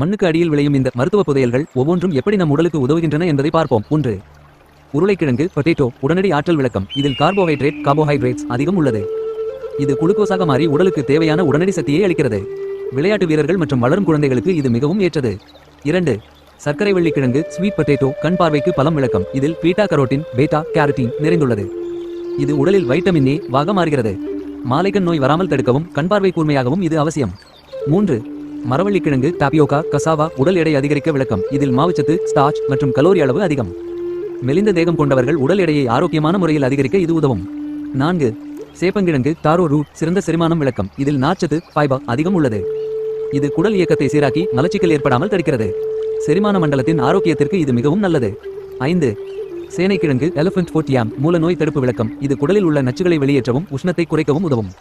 மண்ணுக்கு அடியில் விளையும் இந்த மருத்துவ புதையல்கள் ஒவ்வொன்றும் எப்படி நம் உடலுக்கு உதவுகின்றன என்பதை பார்ப்போம். ஒன்று உருளைக்கிழங்கு பொட்டேட்டோ உடனடி ஆற்றல் விளக்கம். இதில் கார்போஹைட்ரேட் கார்போஹைட்ரேட்ஸ் அதிகம் உள்ளது. இது குளுக்கோஸாக மாறி உடலுக்கு தேவையான உடனடி சக்தியை அளிக்கிறது. விளையாட்டு வீரர்கள் மற்றும் வளரும் குழந்தைகளுக்கு இது மிகவும் ஏற்றது. இரண்டு சர்க்கரை வெள்ளிக்கிழங்கு ஸ்வீட் பொட்டேட்டோ கண் பார்வைக்கு பலம் விளக்கம். இதில் பீட்டா கரோட்டின் பேட்டா கேரட்டின் நிறைந்துள்ளது. இது உடலில் வைட்டமின் ஏ வாக மாறுகிறது. மாலைக்கண் நோய் வராமல் தடுக்கவும் கண் பார்வை கூர்மையாகவும் இது அவசியம். மூன்று மரவள்ளிக்கிழங்கு டாபியோகா கசாவா உடல் எடை அதிகரிக்க விளக்கம். இதில் மாவுச்சத்து ஸ்டார்ச் மற்றும் கலோரி அளவு அதிகம். மெலிந்த தேகம் கொண்டவர்கள் உடல் எடையை ஆரோக்கியமான முறையில் அதிகரிக்க இது உதவும். நான்கு சேப்பங்கிழங்கு தாரோ ரூட் சிறந்த செரிமானம் விளக்கம். இதில் நார்ச்சத்து ஃபைபர் அதிகம் உள்ளது. இது குடல் இயக்கத்தை சீராக்கி மலச்சிக்கல் ஏற்படாமல் தடுக்கிறது. செரிமான மண்டலத்தின் ஆரோக்கியத்திற்கு இது மிகவும் நல்லது. ஐந்து சேனைக்கிழங்கு எலிஃபென்ட் போட்டியாம் மூல நோய் தடுப்பு விளக்கம். இது குடலில் உள்ள நச்சுகளை வெளியேற்றவும் உஷ்ணத்தை குறைக்கவும் உதவும்.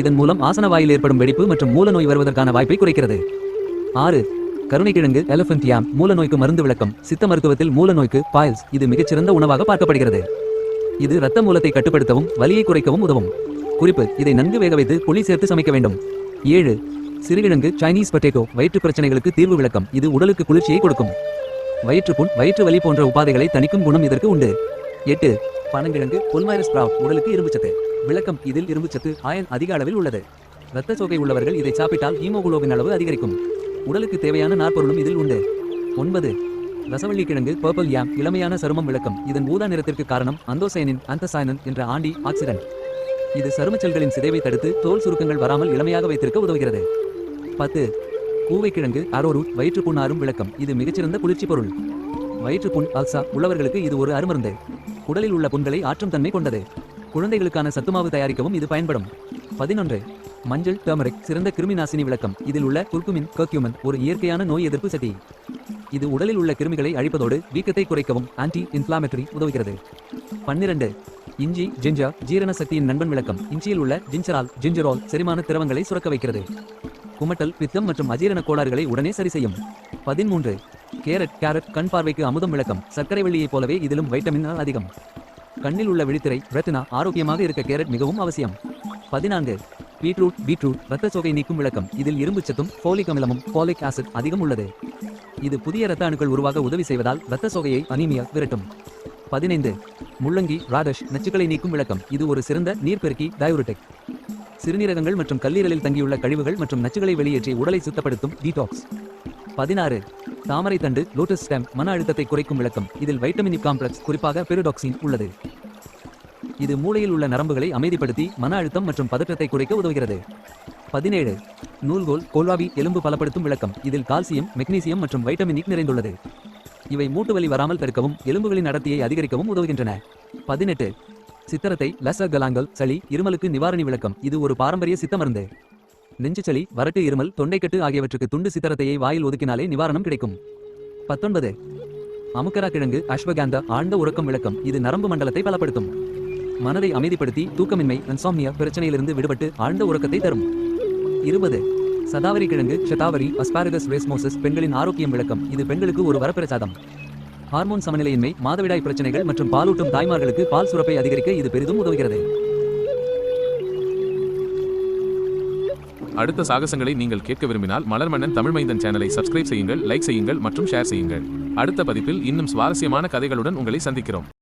இதன் மூலம் ஆசன வாயில் ஏற்படும் வெடிப்பு மற்றும் மூல நோய் வருவதற்கான வாய்ப்பை குறைக்கிறது. ஆறு கருணைக்கிழங்கு கிழங்கு யாம் மூல நோய்க்கு மருந்து விளக்கம் சித்த மருத்துவத்தில் மூல நோய்க்கு பாயில்ஸ் இது மிகச்சிறந்த உணவாக பார்க்கப்படுகிறது. இது இரத்த மூலத்தை கட்டுப்படுத்தவும் வலியை குறைக்கவும் உதவும். குறிப்பு இதை நன்கு வேக வைத்து புளி சேர்த்து சமைக்க வேண்டும். ஏழு சிறுகிழங்கு சைனீஸ் பொட்டேட்டோ வயிற்று பிரச்சனைகளுக்கு தீர்வு விளக்கம் இது உடலுக்கு குளிர்ச்சியை கொடுக்கும். வயிற்றுப்புண் வயிற்று வலி போன்ற உபாதைகளை தணிக்கும் குணம் இதற்கு உண்டு. எட்டு பனங்கிழங்கு பொல்மைரஸ் ஸ்ப்ரவுட் உடலுக்கு இரும்புச்சத்து. விளக்கம் இதில் இரும்புச்சத்து ஆயன் அதிக அளவில் உள்ளது. இரத்த சோகை உள்ளவர்கள் இதை சாப்பிட்டால் ஹீமோகுளோபின் அளவு அதிகரிக்கும். உடலுக்கு தேவையான நாற்பொருளும் இதில் உண்டு. ஒன்பது. ரசவள்ளி கிழங்கு பர்பிள் யாம் இளமையான சருமம் விளக்கம். இதன் ஊதா நிறத்திற்கு காரணம் அந்தோசைனின் அந்தசாயனன் என்ற ஆண்டி ஆக்சிடன்ட் இது சருமச் செல்களின் சிதைவை தடுத்து தோல் சுருக்கங்கள் வராமல் இளமையாக வைத்திருக்க உதவுகிறது. பத்து. கூவைக்கிழங்கு அரோரூட் வயிற்றுப்புண் ஆறும் விளக்கம். இது மிகச்சிறந்த குளிர்ச்சி பொருள். வயிற்றுப்புண் அல்சா உள்ளவர்களுக்கு இது ஒரு அருமருந்து. உடலில் உள்ள புண்களை ஆற்றும் தன்மை கொண்டது. குழந்தைகளுக்கான சத்துமாவு தயாரிக்கவும் இது பயன்படும். பதினொன்று. மஞ்சள் டர்மரிக் சிறந்த கிருமி நாசினி விளக்கம். இதில் உள்ள குர்குமின் கர்க்யூமன் ஒரு இயற்கையான நோய் எதிர்ப்பு சக்தி. இது உடலில் உள்ள கிருமிகளை அழிப்பதோடு வீக்கத்தை குறைக்கவும் ஆன்டி இன்ஃபிளாமேட்டரி உதவுகிறது. பன்னிரண்டு. இஞ்சி ஜிஞ்சா ஜீரண சக்தியின் நண்பன் விளக்கம். இஞ்சியில் உள்ள ஜிஞ்சரால் ஜிஞ்சரால் செரிமான திரவங்களை சுரக்க வைக்கிறது. குமட்டல் பித்தம் மற்றும் அஜீரண கோளாறுகளை உடனே சரி செய்யும். பதிமூன்று. கேரட் கேரட் கண் பார்வைக்கு அமுதம் விளக்கம். சர்க்கரை வெள்ளியைப் போலவே இதிலும் வைட்டமின் அதிகம். கண்ணில் உள்ள விழித்திரை ரத்தினா ஆரோக்கியமாக இருக்க கேரட் மிகவும் அவசியம். பதினான்கு பீட்ரூட் பீட்ரூட் ரத்த சோகை நீக்கும் விளக்கம். இதில் இரும்புச்சத்தும் ஃபோலிக் அமிலமும் ஃபோலிக் ஆசிட் அதிகம் உள்ளது. இது புதிய இரத்த அணுக்கள் உருவாக உதவி செய்வதால் இரத்த சோகையை அனீமியா விரட்டும். பதினைந்து முள்ளங்கி ராடஷ் நச்சுக்களை நீக்கும் விளக்கம். இது ஒரு சிறந்த நீர்பெருக்கி டயூரிட்டிக் சிறுநீரகங்கள் மற்றும் கல்லீரலில் தங்கியுள்ள கழிவுகள் மற்றும் நச்சுகளை வெளியேற்றி உடலை சுத்தப்படுத்தும் டீடாக்ஸ் பதினாறு தாமரை தண்டு லோட்டஸ் ஸ்டெம் மன அழுத்தத்தை குறைக்கும் விளக்கம். இதில் வைட்டமின் காம்ப்ளெக்ஸ் e குறிப்பாக பெருடாக்சின் உள்ளது. இது மூளையில் உள்ள நரம்புகளை அமைதிப்படுத்தி மன அழுத்தம் மற்றும் பதற்றத்தை குறைக்க உதவுகிறது. பதினேழு நூல்கோல் கோல்வாவி எலும்பு பலப்படுத்தும் விளக்கம். இதில் கால்சியம் மெக்னீசியம் மற்றும் வைட்டமின் e நிறைந்துள்ளது. இவை மூட்டு வலி வராமல் தடுக்கவும் எலும்புகளின் அடர்த்தியை அதிகரிக்கவும் உதவுகின்றன. பதினெட்டு சித்திரத்தை லச கலாங்கல் சளி இருமலுக்கு நிவாரணி விளக்கம். இது ஒரு பாரம்பரிய சித்த மருந்து. நெஞ்சு வரட்டு வறட்டு இருமல் தொண்டைக்கட்டு ஆகியவற்றுக்கு துண்டு சித்தரத்தையை வாயில் ஒதுக்கினாலே நிவாரணம் கிடைக்கும். பத்தொன்பது. அமுக்கரா கிழங்கு அஸ்வகாந்தா ஆழ்ந்த உறக்கம் விளக்கம். இது நரம்பு மண்டலத்தை பலப்படுத்தும். மனதை அமைதிப்படுத்தி தூக்கமின்மை அன்சாம்னியா பிரச்சனையிலிருந்து விடுபட்டு ஆழ்ந்த உறக்கத்தை தரும். இருபது. சதாவரி கிழங்கு சதாவரி அஸ்பாரகஸ் ரேஸ்மோசஸ் பெண்களின் ஆரோக்கியம் விளக்கம். இது பெண்களுக்கு ஒரு வரப்பிரசாதம். ஹார்மோன் சமநிலையின்மை மாதவிடாய் பிரச்சனைகள் மற்றும் பாலூட்டும் தாய்மார்களுக்கு பால் சுரப்பை அதிகரிக்க இது பெரிதும் உதவுகிறது. அடுத்த சாகசங்களை நீங்கள் கேட்க விரும்பினால் மலர்மன்னன் தமிழ் மைந்தன் சேனலை சப்ஸ்கிரைப் செய்யுங்கள் லைக் செய்யுங்கள் மற்றும் ஷேர் செய்யுங்கள். அடுத்த பதிப்பில் இன்னும் சுவாரஸ்யமான கதைகளுடன் உங்களை சந்திக்கிறோம்.